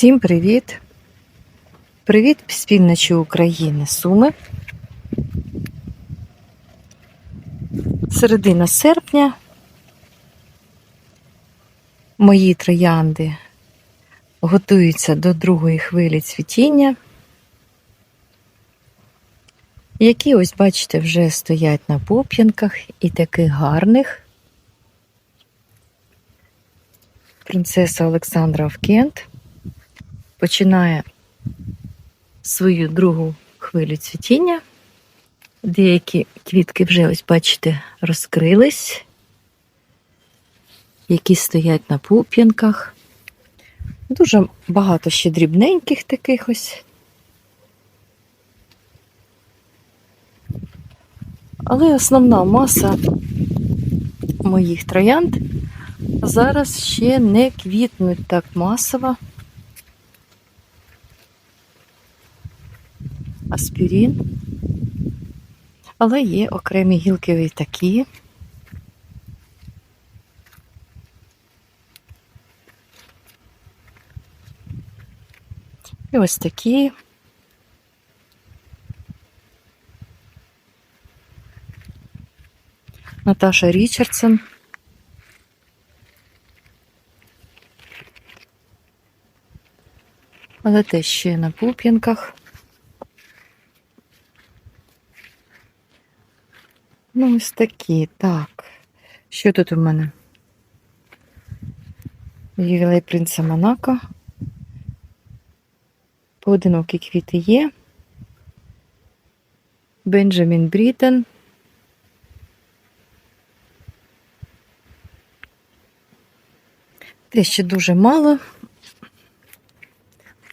Всім привіт! Привіт з півночі України, Суми. Середина серпня. Мої троянди готуються до другої хвилі цвітіння, які, ось бачите, вже стоять на поп'янках і таких гарних. Принцеса Олександра Овкент починає свою другу хвилю цвітіння. Деякі квітки вже, ось бачите, розкрились, які стоять на пуп'янках. Дуже багато ще дрібненьких таких ось. Але основна маса моїх троянд зараз ще не квітнуть так масово. Аспірін. Але є окремі гілки і такі. І ось такі. Наташа Річардсон. Але теж ще на пуп'янках. Ну, ось такі, так. Що тут у мене? Ювілей принца Монако. Поодинокі квіти є. Бенджамін Брітен. Те ще дуже мало.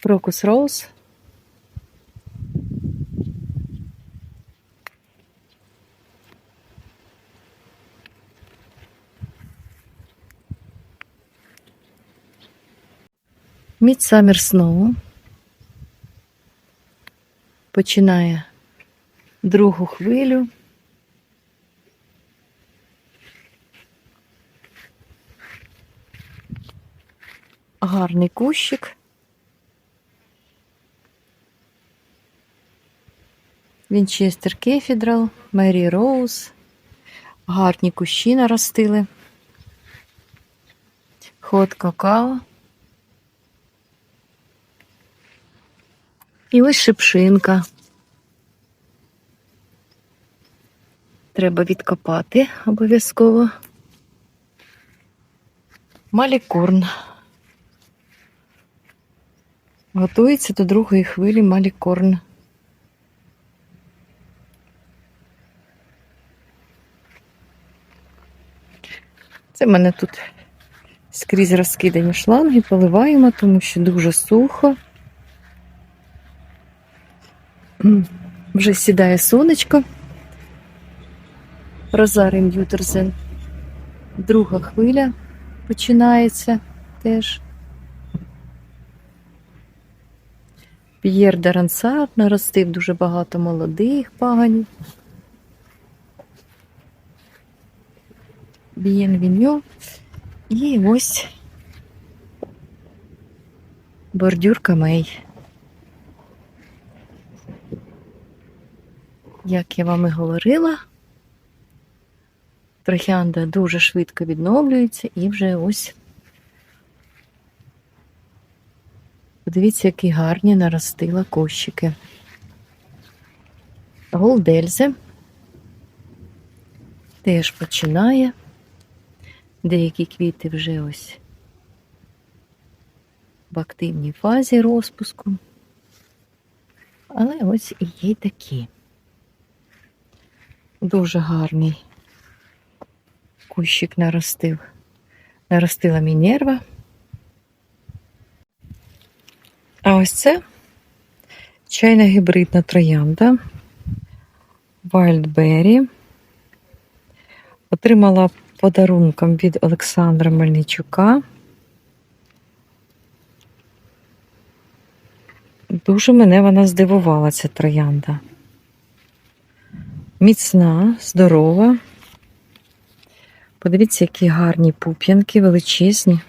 Крокус Роуз. Мідсаммер Сноу починає другу хвилю. Гарний кущик. Вінчестер Кефідрал, Мері Роуз. Гарні кущі наростили. Ход какао. І ось шипшинка. Треба відкопати обов'язково. Малікорн. Готується до другої хвилі малікорн. Це в мене тут скрізь розкидані шланги, поливаємо, тому що дуже сухо. Вже сідає сонечко. Розарий М'ютерзен. Друга хвиля починається теж. П'єр Дарансар наростив дуже багато молодих паганів. Б'єнвіньо. І ось бордюр камей. Як я вам і говорила, троянда дуже швидко відновлюється і вже ось. Подивіться, які гарні наростила кощики. Голдельзе теж починає. Деякі квіти вже ось в активній фазі розпуску. Але ось і є такі. Дуже гарний кущик наростив. Наростила Мінерва. А ось це чайна гібридна троянда Wildberry. Отримала подарунком від Олександра Мельничука. Дуже мене вона здивувала, ця троянда. Міцна, здорова. Подивіться, які гарні пуп'янки, величезні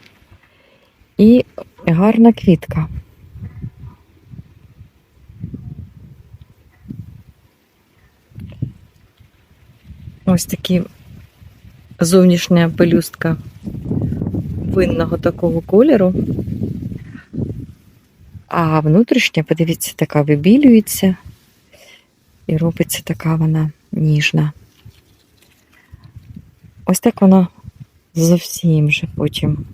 і гарна квітка. Ось такі зовнішня пелюстка винного такого кольору, а внутрішня, подивіться, така вибілюється і робиться така вона ніжна. Ось так вона зовсім же потім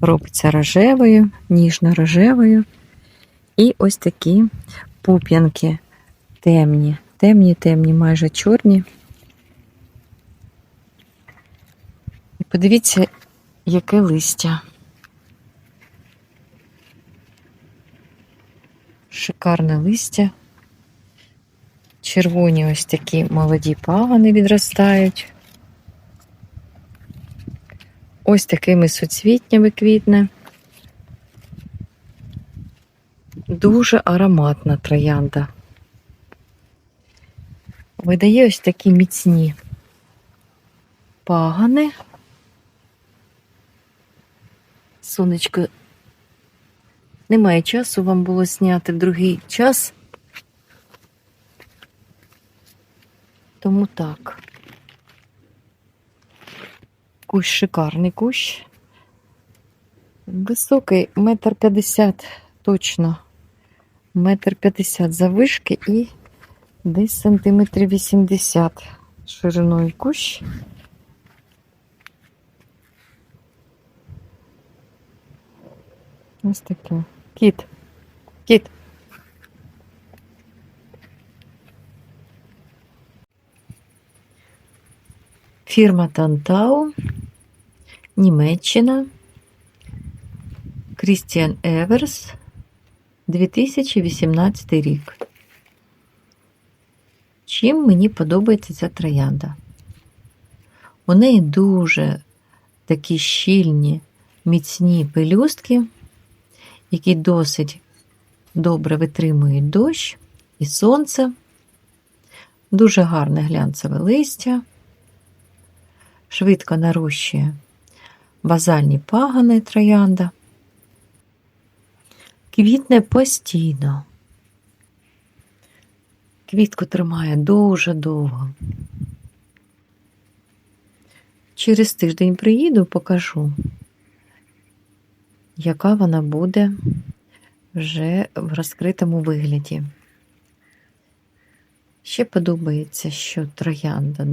робиться рожевою, ніжно-рожевою. І ось такі пуп'янки темні, темні, темні, майже чорні. І подивіться, яке листя. Шикарне листя. Червоні ось такі молоді пагани відростають. Ось такими суцвітнями квітне. Дуже ароматна троянда. Видає ось такі міцні пагани. Сонечко, немає часу вам було зняти другий час. Тому так. Кущ шикарний кущ. Високий, метр п'ятдесят точно. Метр п'ятдесят завишки і десь сантиметрів вісімдесят шириною кущ. Ось таке. Кіт. Кіт. Фірма Тантау, Німеччина, Крістіан Еверс, 2018 рік. Чим мені подобається ця троянда? У неї дуже такі щільні, міцні пелюстки, які досить добре витримують дощ і сонце, дуже гарне глянцеве листя швидко нарощує базальні пагани троянда, квітне постійно. Квітку тримає дуже довго. Через тиждень приїду, покажу, яка вона буде вже в розкритому вигляді. Ще подобається, що троянда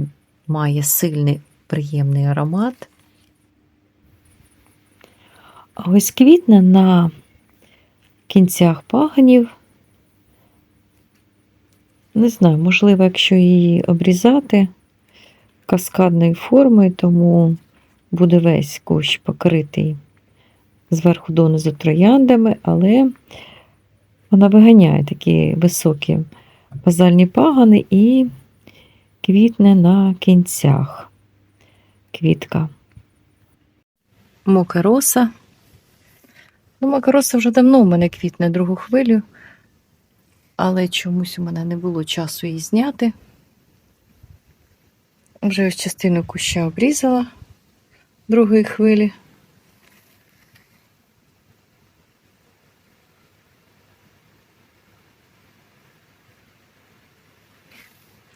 має сильний приємний аромат. А ось квітне на кінцях пагонів. Не знаю, можливо, якщо її обрізати каскадної форми, тому буде весь кущ покритий зверху донизу трояндами, але вона виганяє такі високі базальні пагани і квітне на кінцях квітка. Мокароса. Ну, Макароса вже давно у мене квітне другу хвилю, але чомусь у мене не було часу її зняти. Вже ось частину куща обрізала другої хвилі.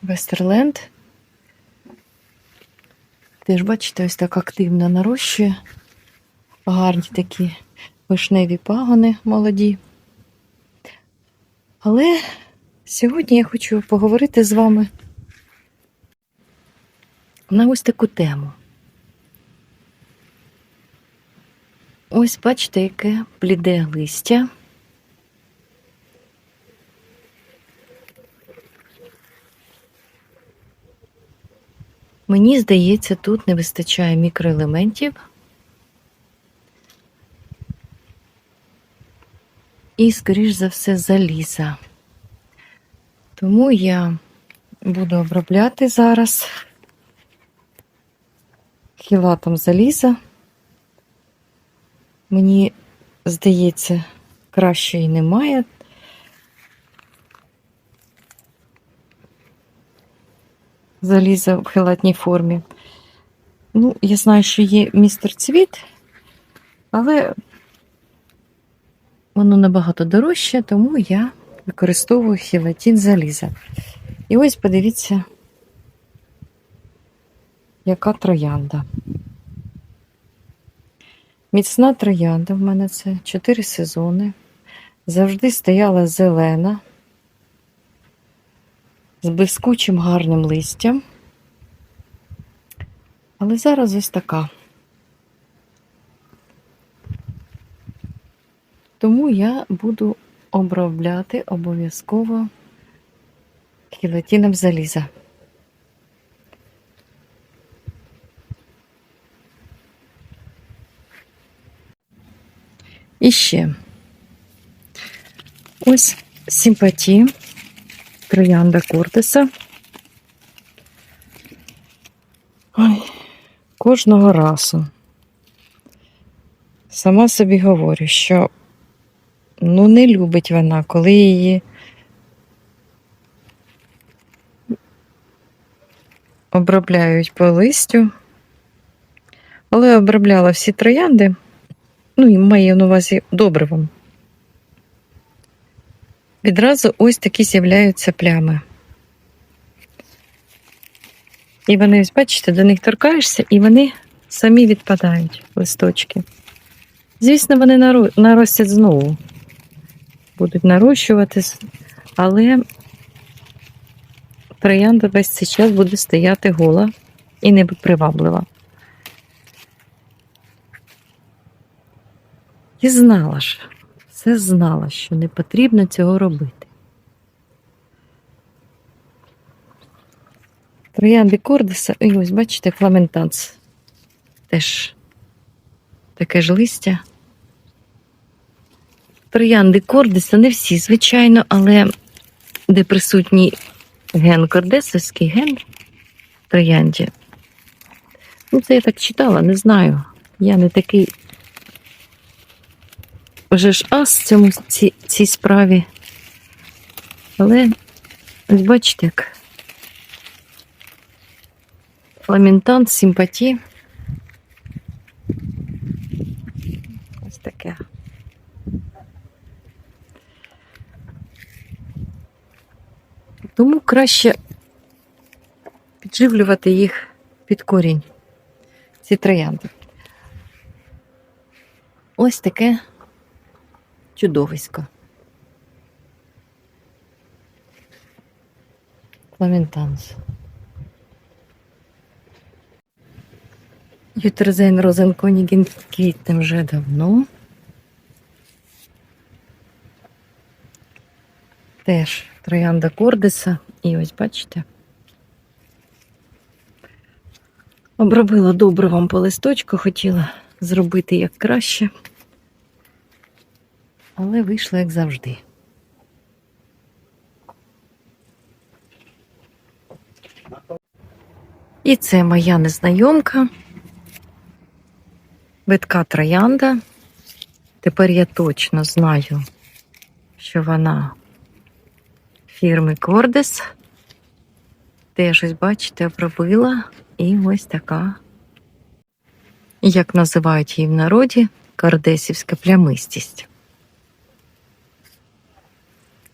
Вестерленд. Теж, бачите, ось так активно нарощує. Гарні такі вишневі пагони молоді. Але сьогодні я хочу поговорити з вами на ось таку тему. Ось бачите, яке бліде листя. Мені здається, тут не вистачає мікроелементів. І, скоріш за все, заліза. Тому я буду обробляти зараз хілатом заліза. Мені здається, краще і немає. Заліза в хелатній формі. Ну, я знаю, що є містер цвіт, але воно набагато дорожче, тому я використовую хелатін заліза. І ось подивіться, яка троянда. Міцна троянда в мене це 4 сезони. Завжди стояла зелена, з блискучим гарним листям. Але зараз ось така. Тому я буду обробляти обов'язково хілатином заліза. І ще ось симпатії троянда Кортеса. Ой, кожного разу. Сама собі говорю, що ну не любить вона, коли її обробляють по листю. Але обробляла всі троянди, ну і маю на увазі добривом. Відразу ось такі з'являються плями. І вони, бачите, до них торкаєшся, і вони самі відпадають, листочки. Звісно, вони наростять знову, будуть нарощуватись, але троянда весь цей час буде стояти гола і неприваблива. І знала ж, все знала, що не потрібно цього робити. Троянди Кордеса, і ось бачите, фламентанс. Теж таке ж листя. Троянди Кордеса, не всі, звичайно, але де присутній ген кордесовський ген троянді. Ну, це я так читала, не знаю. Я не такий вже ж ас в цьому цій, цій справі. Але ось бачите, як фламентант, симпаті. Ось таке. Тому краще підживлювати їх під корінь, ці троянди. Ось таке чудовисько. Фламентанс. Ютерзейн Розенконіген квітне вже давно. Теж троянда Кордеса. І ось бачите. Обробила добривом по листочку, хотіла зробити як краще. Але вийшло як завжди. І це моя незнайомка. Витка троянда. Тепер я точно знаю, що вона фірми Кордес. Теж ось, бачите, обробила. І ось така, як називають її в народі, кардесівська плямистість.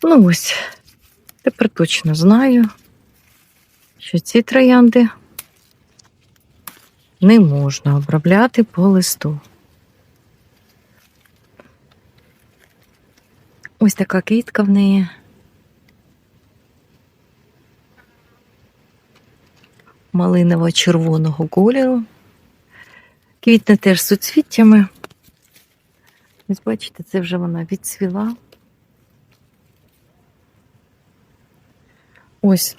Ну ось, тепер точно знаю, що ці троянди не можна обробляти по листу. Ось така квітка в неї. Малиново-червоного кольору. Квітне теж суцвіттями. Ось бачите, це вже вона відцвіла. Ось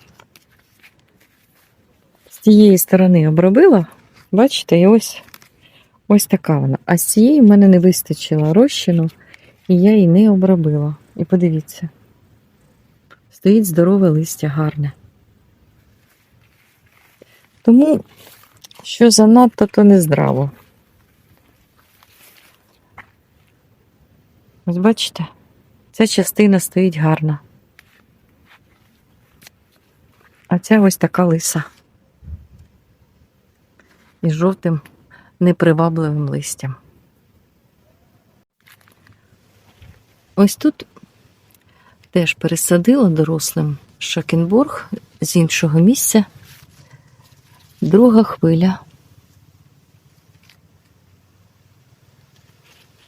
з тієї сторони обробила, бачите, і ось ось така вона. А з цієї в мене не вистачило розчину, і я її не обробила. І подивіться, стоїть здорове листя гарне. Тому, що занадто, то не здраво. Ось бачите, ця частина стоїть гарна. А ця ось така лиса. Із жовтим непривабливим листям. Ось тут теж пересадила дорослим Шокенбург з іншого місця. Друга хвиля.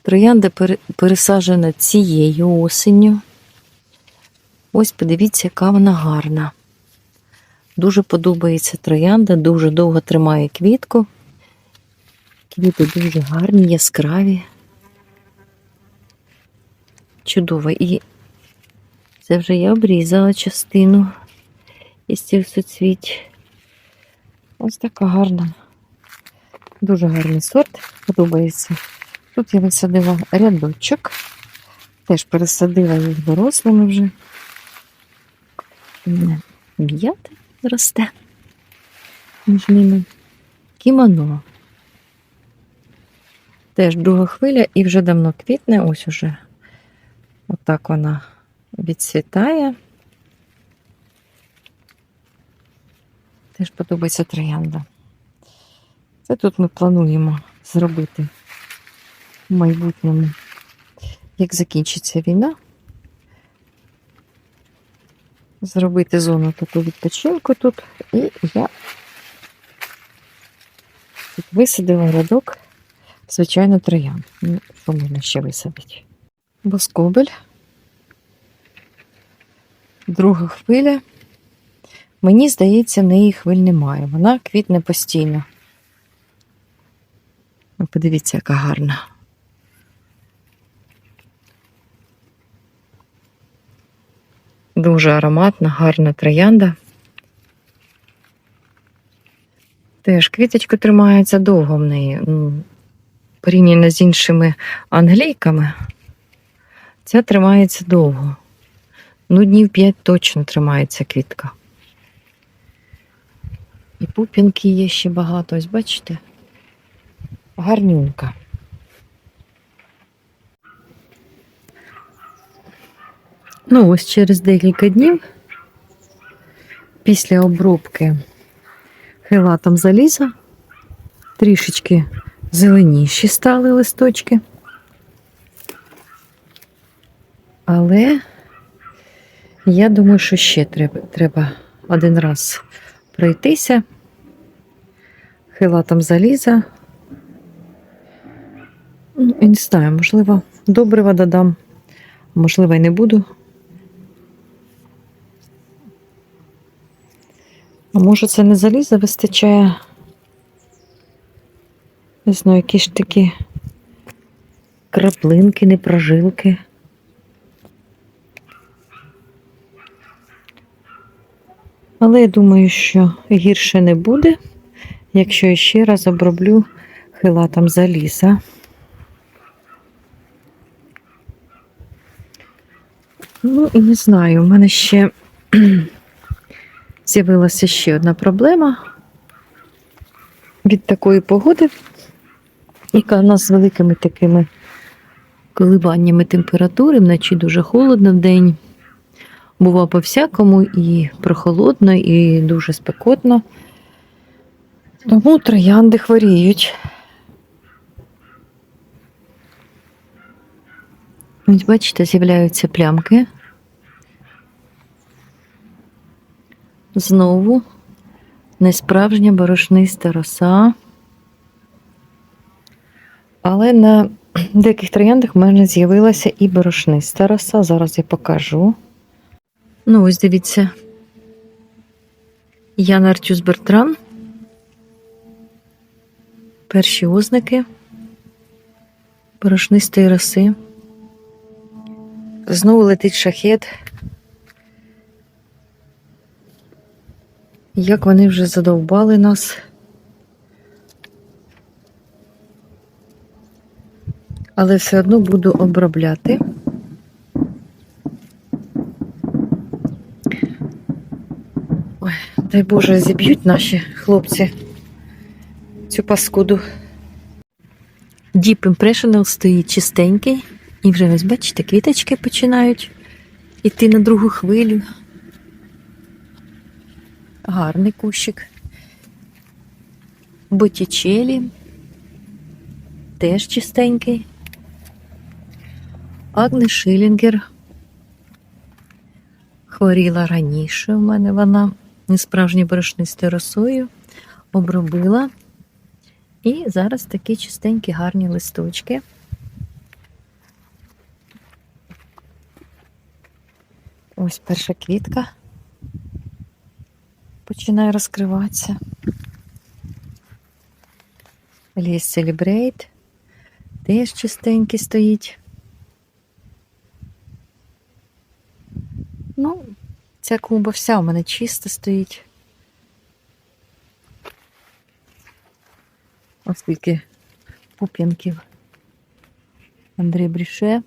Троянда пересаджена цією осінню. Ось подивіться, яка вона гарна. Дуже подобається троянда, дуже довго тримає квітку. Квіти дуже гарні, яскраві. Чудово. І це вже я обрізала частину із цих суцвіть. Ось така гарна. Дуже гарний сорт, подобається. Тут я висадила рядочок. Теж пересадила їх дорослими вже. М, Росте між ними. Кімоно. Теж друга хвиля і вже давно квітне. Ось уже отак вона відцвітає. Теж подобається троянда. Це тут ми плануємо зробити в майбутньому, як закінчиться війна. Зробити зону таку відпочинку тут. І я тут висадила рядок, звичайно, троян. Ну, що можна ще висадити? Боскобель. Друга хвиля. Мені здається, неї хвиль немає. Вона квітне постійно. Ви Подивіться, яка гарна. Дуже ароматна, гарна троянда. Теж квіточка тримається довго в неї. Порівняно з іншими англійками, ця тримається довго. Ну, днів 5 точно тримається квітка. І пупінки є ще багато, ось бачите? Гарнюнка. Ну, ось через декілька днів після обробки хилатом заліза трішечки зеленіші стали листочки. Але я думаю, що ще треба, треба один раз пройтися хилатом заліза. Ну, і не знаю, можливо, добрива додам, можливо, і не буду. А може це не заліза вистачає? Не знаю, які ж такі краплинки, не прожилки. Але я думаю, що гірше не буде, якщо я ще раз оброблю хилатом заліза. Ну і не знаю, у мене ще з'явилася ще одна проблема від такої погоди, яка в нас з великими такими коливаннями температури, вночі дуже холодно в день. Бува по-всякому і прохолодно, і дуже спекотно. Тому троянди хворіють. Ось бачите, з'являються плямки. Знову несправжня борошниста роса. Але на деяких трояндах в мене з'явилася і борошниста роса. Зараз я покажу. Ну, ось дивіться. Ян Артюс Бертран. Перші ознаки борошнистої роси. Знову летить шахет. Як вони вже задовбали нас. Але все одно буду обробляти. Ой, дай Боже, зіб'ють наші хлопці цю паскуду. Deep Impressional стоїть чистенький. І вже ось бачите, квіточки починають йти на другу хвилю. Гарний кущик. Боттічелі. Теж чистенький. Агне Шилінгер. Хворіла раніше у мене вона несправжньою борошнистою росою. обробила. І зараз такі чистенькі гарні листочки. Ось перша квітка починає розкриватися. Ліс Celebrate теж чистенький стоїть. Ну, ця клумба вся у мене чиста стоїть. Оскільки пуп'янків Андрій Бріше.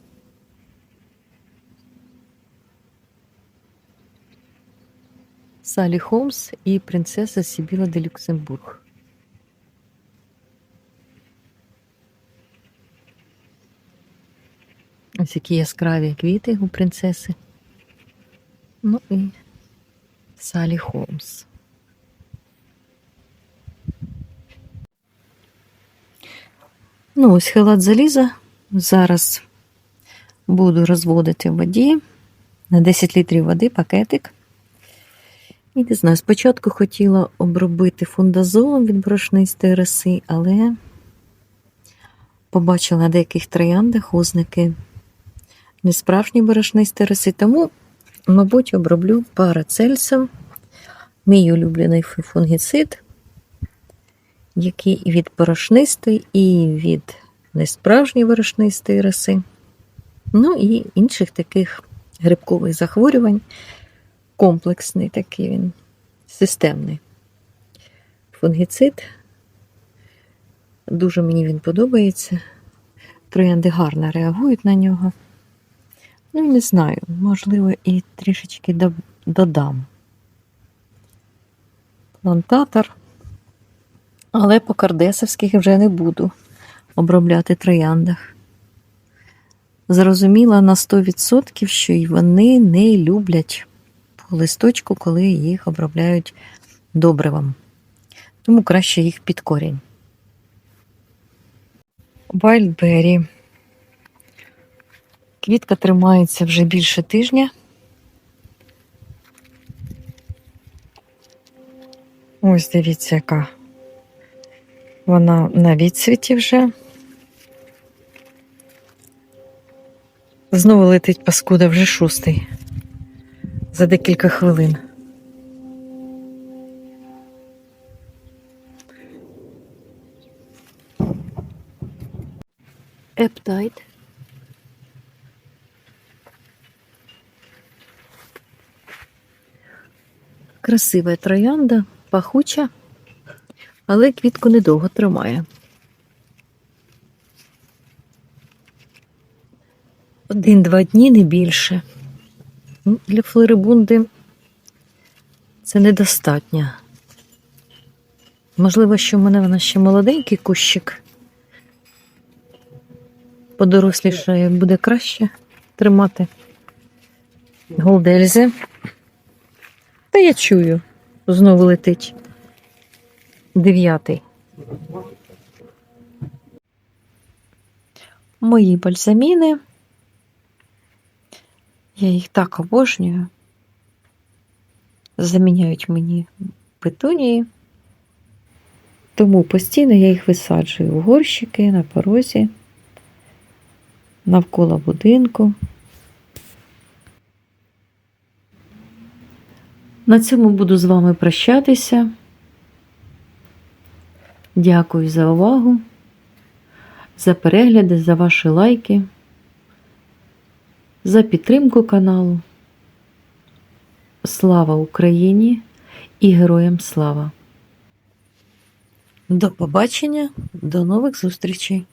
Салі Холмс і принцеса Сібіла де Люксембург. Ось які яскраві квіти у принцеси. Ну і Салі Холмс. Ну, ось хилат заліза. Зараз буду розводити в воді на 10 літрів води пакетик. І не знаю, спочатку хотіла обробити фундазолом від борошнистої роси, але побачила на деяких трояндах ознаки несправжньої борошнистої роси, тому, мабуть, оброблю парацельсом, мій улюблений фунгіцид, який і від борошнистої, і від несправжньої борошнистої роси, ну і інших таких грибкових захворювань. Комплексний такий він, системний фунгіцид. Дуже мені він подобається. Троянди гарно реагують на нього. Ну, не знаю, можливо, і трішечки додам. Плантатор. Але по кардесовських вже не буду обробляти трояндах. Зрозуміла на 100%, що й вони не люблять листочку, коли їх обробляють добривом. Тому краще їх під корінь. Вайлдбері. Квітка тримається вже більше тижня. Ось дивіться, яка вона на відсвіті вже. Знову летить паскуда вже шостий. За декілька хвилин. Ептайт. Красива троянда, пахуча, але квітку недовго тримає. Один-два дні не більше. Ну, Для флорибунди це недостатньо. Можливо, що в мене вона ще молоденький кущик. Подорослішає буде краще тримати. Голдельзи. Та я чую, знову летить. Дев'ятий. Мої бальзаміни. Я їх так обожнюю. Заміняють мені петунії. Тому постійно я їх висаджую в горщики на порозі, навколо будинку. На цьому буду з вами прощатися. Дякую за увагу, за перегляди, за ваші лайки, за підтримку каналу. Слава Україні і героям слава! До побачення, до нових зустрічей!